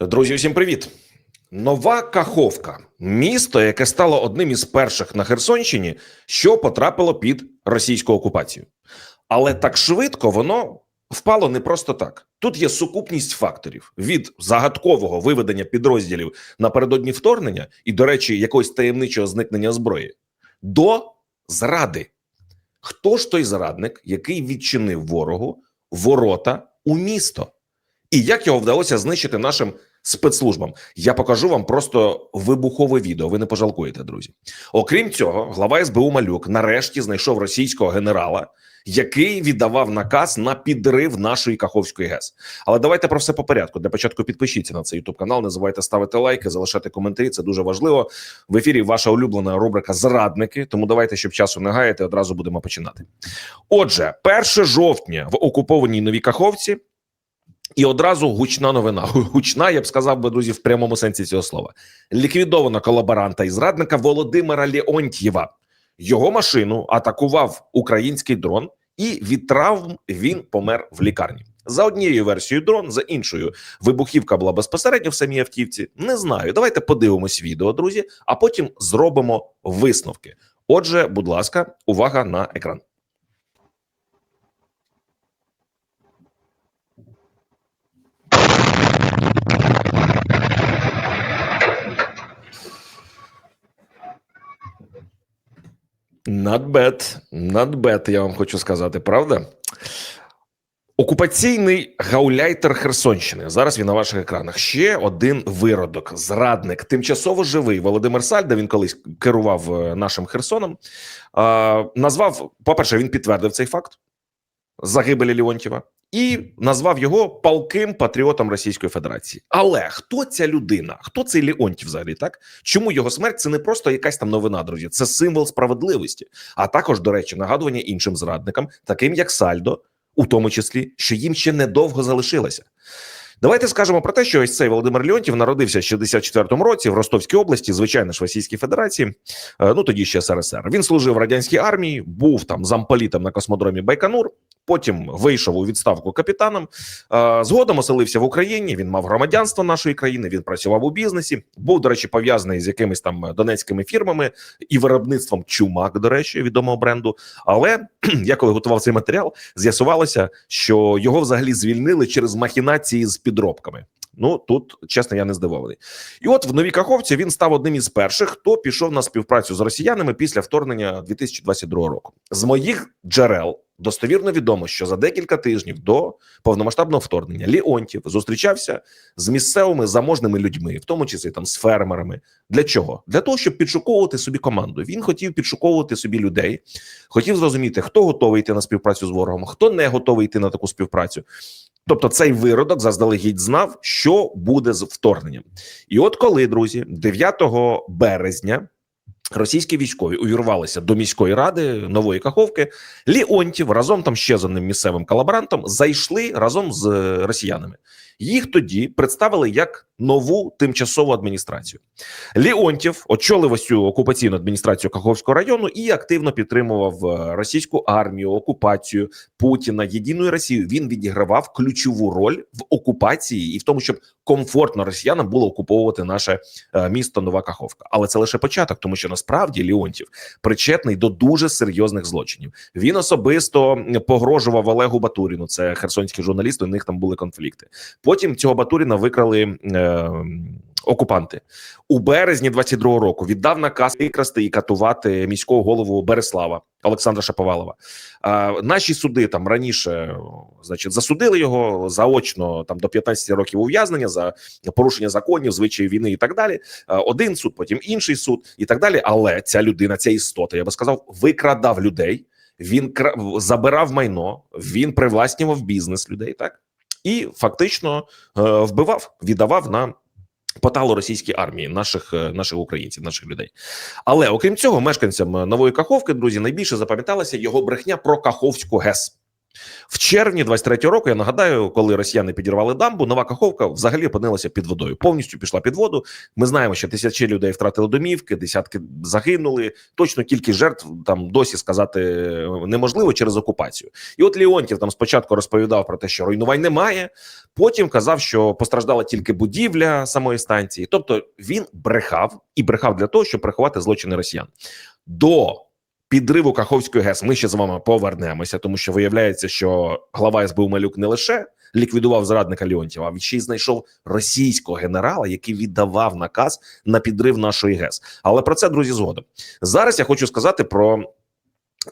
Друзі, усім привіт! Нова Каховка місто, яке стало одним із перших на Херсонщині, що потрапило під російську окупацію. Але так швидко воно впало не просто так. Тут є сукупність факторів від загадкового виведення підрозділів напередодні вторгнення і, до речі, якогось таємничого зникнення зброї до зради. Хто ж той зрадник, який відчинив ворогу ворота у місто? І як його вдалося знищити нашим спецслужбам? Я покажу вам просто вибухове відео. Ви не пожалкуєте, друзі. Окрім цього, глава СБУ Малюк нарешті знайшов російського генерала, який віддавав наказ на підрив нашої Каховської ГЕС. Але давайте про все по порядку. Для початку підпишіться на цей ютуб канал. Не забувайте ставити лайки, залишати коментарі. Це дуже важливо. В ефірі ваша улюблена рубрика Зрадники. Тому давайте, щоб часу не гаяти, одразу будемо починати. Отже, 1 жовтня в окупованій новій Каховці. І одразу гучна новина. Гучна, я б сказав би, друзі, в прямому сенсі цього слова. Ліквідовано колаборанта і зрадника Володимира Леонтьєва. Його машину атакував український дрон, і від травм він помер в лікарні. За однією версією дрон, за іншою вибухівка була безпосередньо в самій автівці. Не знаю. Давайте подивимось відео, друзі, а потім зробимо висновки. Отже, будь ласка, увага на екран. Not bad, я вам хочу сказати, правда? Окупаційний гауляйтер Херсонщини. Зараз він на ваших екранах. Ще один виродок, зрадник, тимчасово живий Володимир Сальда. Він колись керував е, нашим Херсоном. Назвав, по-перше, він підтвердив цей факт загибелі Леонтьєва і назвав його палким патріотом Російської Федерації. Але хто ця людина? Хто цей Леонтів взагалі? Так чому його смерть це не просто якась там новина, друзі? Це символ справедливості. А також, до речі, нагадування іншим зрадникам, таким як Сальдо, у тому числі, що їм ще недовго залишилося. Давайте скажемо про те, що ось цей Володимир Леонтів народився в 64-му році в Ростовській області, звичайно ж Російській Федерації. е, Ну тоді ще СРСР. Він служив в радянській армії, був там замполітом на космодромі Байконур. Потім вийшов у відставку капітаном. Е, Згодом оселився в Україні. Він мав громадянство нашої країни. Він працював у бізнесі. Був, до речі, пов'язаний з якимись там донецькими фірмами і виробництвом чумак, до речі, відомого бренду. Але я коли готував цей матеріал, з'ясувалося, що його взагалі звільнили через махінації з підробками. Ну тут чесно, я не здивований. І от в новій Каховці він став одним із перших, хто пішов на співпрацю з росіянами після вторгнення 2022 року. З моїх джерел достовірно відомо, що за декілька тижнів до повномасштабного вторгнення Леонтів зустрічався з місцевими заможними людьми, в тому числі там з фермерами. Для чого? Для того, щоб підшуковувати собі команду. Він хотів підшуковувати собі людей, хотів зрозуміти, хто готовий йти на співпрацю з ворогом, хто не готовий йти на таку співпрацю. Тобто цей виродок заздалегідь знав, що буде з вторгненням. І от коли, друзі, 9 березня російські військові увірвалися до міської ради нової Каховки, Ліонтів разом там ще з одним місцевим колаборантом зайшли разом з е, росіянами. Їх тоді представили як нову тимчасову адміністрацію. Леонтів очолив ось цю окупаційну адміністрацію Каховського району і активно підтримував е, російську армію, окупацію Путіна, єдиної Росію. Він відігравав ключову роль в окупації і в тому, щоб комфортно росіянам було окуповувати наше е, місто Нова Каховка. Але це лише початок, тому що насправді Леонтів причетний до дуже серйозних злочинів. Він особисто погрожував Олегу Батуріну. Це херсонський журналіст. У них там були конфлікти. Потім цього Батуріна викрали. Е, Окупанти у березні 22-го року віддав наказ викрасти і катувати міського голову Береслава Олександра Шаповалова. А, наші суди там раніше, значить, засудили його заочно там до 15 років ув'язнення за порушення законів, звичаї війни і так далі. Один суд, потім інший суд і так далі. Але ця людина, ця істота, я би сказав, викрадав людей. Він забирав майно, він привласнював бізнес людей, так і фактично е, вбивав, віддавав на поталу російській армії наших е, наших українців, наших людей. Але окрім цього, мешканцям нової Каховки, друзі, найбільше запам'яталася його брехня про Каховську ГЕС. В червні 23-го року я нагадаю, коли росіяни підірвали дамбу, нова каховка взагалі опинилася під водою. Повністю пішла під воду. Ми знаємо, що тисячі людей втратили домівки, десятки загинули. Точно кількість жертв там досі сказати неможливо через окупацію. І от Леонтів там спочатку розповідав про те, що руйнувань немає. Потім казав, що постраждала тільки будівля самої станції. Тобто він брехав і брехав для того, щоб приховати злочини росіян. До підриву Каховської ГЕС ми ще з вами повернемося, тому що виявляється, що глава СБУ Малюк не лише ліквідував зрадника Леонтьєва, а він ще й знайшов російського генерала, який віддавав наказ на підрив нашої ГЕС. Але про це друзі згодом зараз. Я хочу сказати про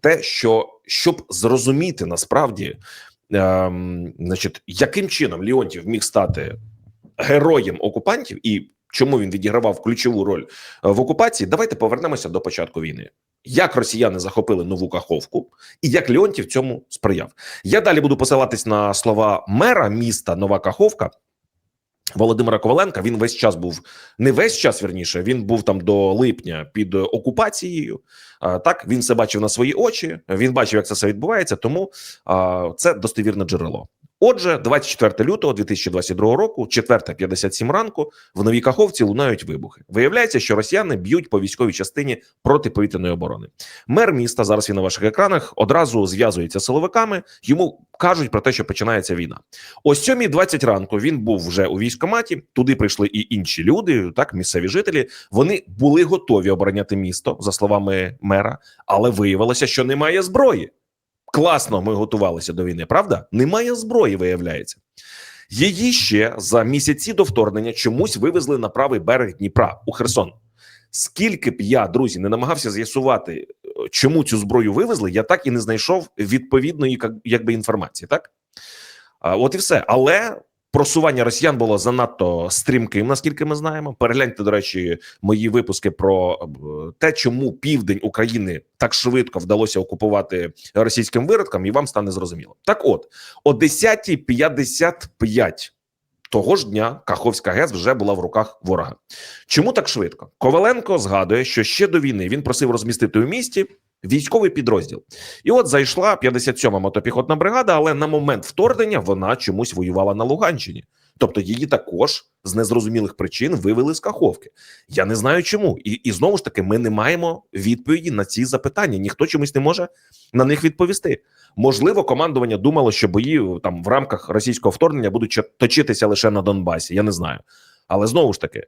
те, що щоб зрозуміти насправді, ем, значить, яким чином Леонтьєв міг стати героєм окупантів і чому він відігравав ключову роль в окупації. Давайте повернемося до початку війни як росіяни захопили нову каховку, і як Леонтів цьому сприяв. Я далі буду посилатись на слова мера міста Нова Каховка. Володимира Коваленка він весь час був не весь час вірніше. Він був там до липня під окупацією. Так він це бачив на свої очі. Він бачив, як це все відбувається. Тому це достовірне джерело. Отже, 24 лютого 2022 року, 4.57 ранку, в новій каховці лунають вибухи. Виявляється, що росіяни б'ють по військовій частині протиповітряної оборони. Мер міста зараз він на ваших екранах одразу зв'язується з силовиками. Йому кажуть про те, що починається війна. О 7.20 ранку він був вже у військкоматі. Туди прийшли і інші люди, так місцеві жителі. Вони були готові обороняти місто за словами мера, але виявилося, що немає зброї. Класно, ми готувалися до війни. Правда, немає зброї, виявляється. Її ще за місяці до вторгнення чомусь вивезли на правий берег Дніпра у Херсон. Скільки б я, друзі, не намагався з'ясувати, чому цю зброю вивезли, я так і не знайшов відповідної якби інформації. Так, от і все. Але просування росіян було занадто стрімким, наскільки ми знаємо. Перегляньте, до речі, мої випуски про те, чому південь України так швидко вдалося окупувати російським виродкам, і вам стане зрозуміло. Так, от о 10.55 того ж дня Каховська ГЕС вже була в руках ворога. Чому так швидко? Коваленко згадує, що ще до війни він просив розмістити у місті військовий підрозділ. І от зайшла 57-ма мотопіхотна бригада, але на момент вторгнення вона чомусь воювала на Луганщині. Тобто її також з незрозумілих причин вивели з Каховки. Я не знаю чому. І і знову ж таки, ми не маємо відповіді на ці запитання. Ніхто чомусь не може на них відповісти. Можливо, командування думало, що бої там в рамках російського вторгнення будуть точитися лише на Донбасі. Я не знаю. Але знову ж таки,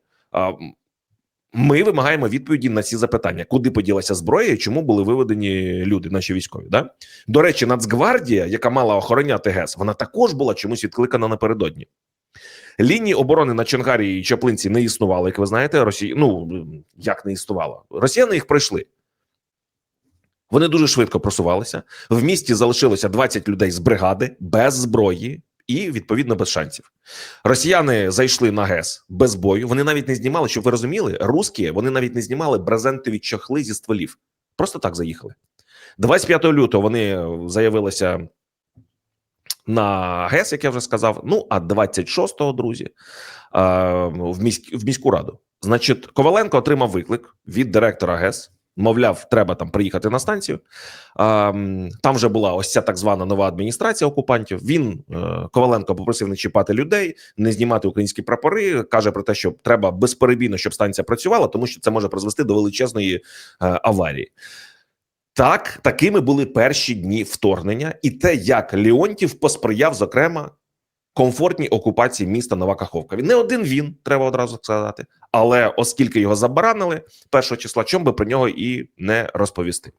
ми вимагаємо відповіді на ці запитання: куди поділася зброя і чому були виведені люди, наші військові. Да? До речі, Нацгвардія, яка мала охороняти ГЕС, вона також була чомусь відкликана напередодні. Лінії оборони на Чонгарі і Чаплинці не існували, як ви знаєте, Росії. Ну як не існувало, росіяни їх пройшли. Вони дуже швидко просувалися. В місті залишилося 20 людей з бригади без зброї і відповідно без шансів. Росіяни зайшли на ГЕС без бою. Вони навіть не знімали, щоб ви розуміли, русські вони навіть не знімали брезентові чохли зі стволів. Просто так заїхали. 25 лютого вони заявилися на ГЕС, як я вже сказав. Ну а 26-го, друзі, в міськ в міську раду. Значить, Коваленко отримав виклик від директора ГЕС. Мовляв, треба там приїхати на станцію. Там вже була ось ця так звана нова адміністрація окупантів. Він е, Коваленко попросив не чіпати людей, не знімати українські прапори. каже про те, що треба безперебійно, щоб станція працювала, тому що це може призвести до величезної е, аварії. Так, такими були перші дні вторгнення, і те, як Леонтів посприяв, зокрема, комфортній окупації міста Нова Каховка. Не один він, треба одразу сказати. Але оскільки його забаранили першого числа, чому би про нього і не розповісти.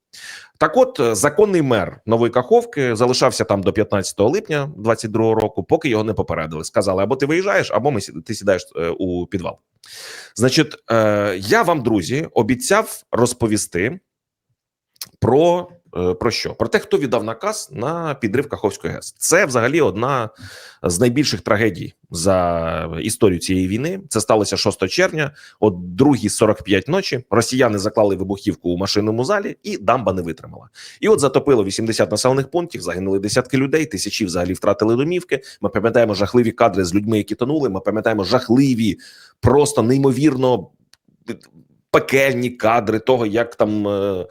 Так, от законний мер Нової Каховки залишався там до 15 липня 22 року, поки його не попередили. Сказали: або ти виїжджаєш, або ми ти сідаєш е, у підвал. Значить, е, я вам, друзі, обіцяв розповісти про Е, про що? Про те, хто віддав наказ на підрив Каховської ГЕС. Це взагалі одна з найбільших трагедій за історію цієї війни. Це сталося 6 червня, о 2.45 ночі. Росіяни заклали вибухівку у машинному залі, і дамба не витримала. І от затопило 80 населених пунктів. Загинули десятки людей. Тисячі взагалі втратили домівки. Ми пам'ятаємо жахливі кадри з людьми, які тонули. Ми пам'ятаємо жахливі, просто неймовірно пекельні кадри того, як там. Е,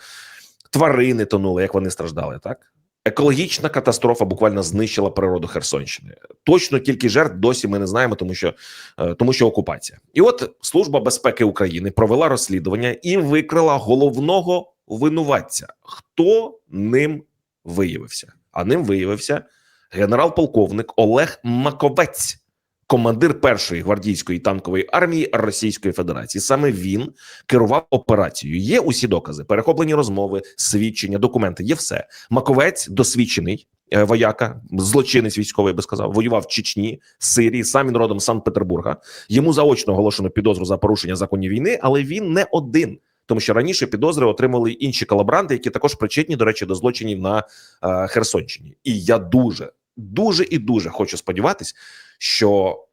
тварини тонули, як вони страждали, так Екологічна катастрофа буквально знищила природу Херсонщини. Точно кількість жертв досі ми не знаємо, тому що е, тому що окупація. І от Служба безпеки України провела розслідування і викрила головного винуватця. Хто ним виявився? А ним виявився генерал-полковник Олег Маковець, командир першої гвардійської танкової армії Російської Федерації. Саме він керував операцією. Є усі докази, перехоплені розмови, свідчення, документи. Є все. Маковець досвідчений. е, Вояка, злочинець військовий я би сказав, воював в Чечні, Сирії, сам він родом з Санкт-Петербурга. Йому заочно оголошено підозру за порушення законів війни, але він не один, тому що раніше підозри отримали інші колаборанти, які також причетні, до речі, до злочинів на е, Херсонщині. І я дуже, дуже і дуже хочу сподіватись, що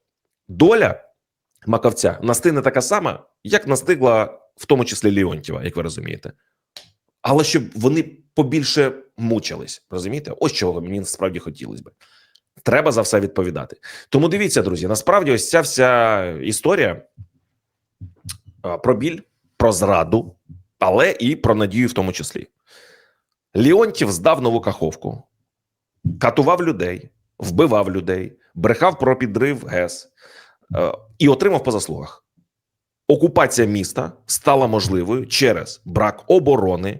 доля Маковця настигне така сама, як настигла в тому числі Леонтьєва, як ви розумієте. Але щоб вони побільше мучились, розумієте? Ось чого мені насправді хотілося би. Треба за все відповідати. Тому дивіться, друзі, насправді ось ця вся історія про біль, про зраду, але і про надію в тому числі. Леонтів здав нову каховку, катував людей, вбивав людей, брехав про підрив ГЕС е, і отримав по заслугах. Окупація міста стала можливою через брак оборони,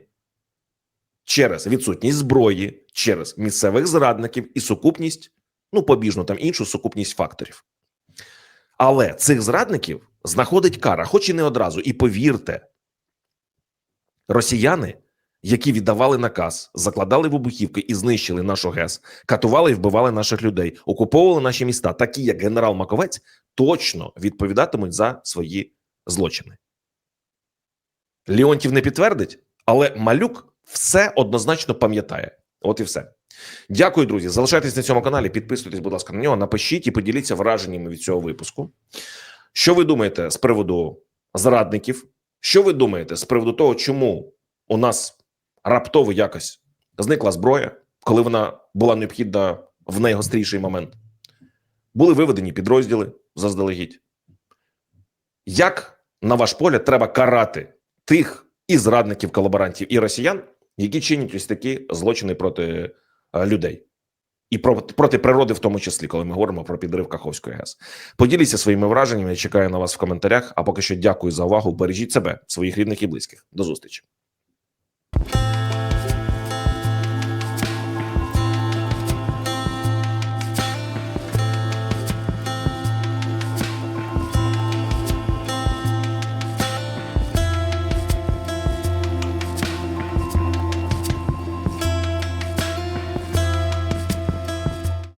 через відсутність зброї, через місцевих зрадників і сукупність, ну побіжно там іншу сукупність факторів. Але цих зрадників знаходить кара, хоч і не одразу. І повірте, росіяни, які віддавали наказ, закладали вибухівки і знищили нашу ГЕС, катували і вбивали наших людей, окуповували наші міста, такі як генерал Маковець, точно відповідатимуть за свої злочини. Леонтів не підтвердить, але малюк все однозначно пам'ятає. От і все. Дякую, друзі. Залишайтесь на цьому каналі. Підписуйтесь, будь ласка, на нього. Напишіть і поділіться враженнями від цього випуску. Що ви думаєте з приводу зрадників? Що ви думаєте з приводу того, чому у нас раптово якось зникла зброя, коли вона була необхідна в найгостріший момент? Були виведені підрозділи заздалегідь. Як, на ваш погляд, треба карати тих і зрадників, колаборантів, і росіян, які чинять ось такі злочини проти е, людей? І про, проти природи, в тому числі, коли ми говоримо про підрив Каховської ГЕС. Поділіться своїми враженнями. Я чекаю на вас в коментарях. А поки що дякую за увагу. Бережіть себе, своїх рідних і близьких. До зустрічі.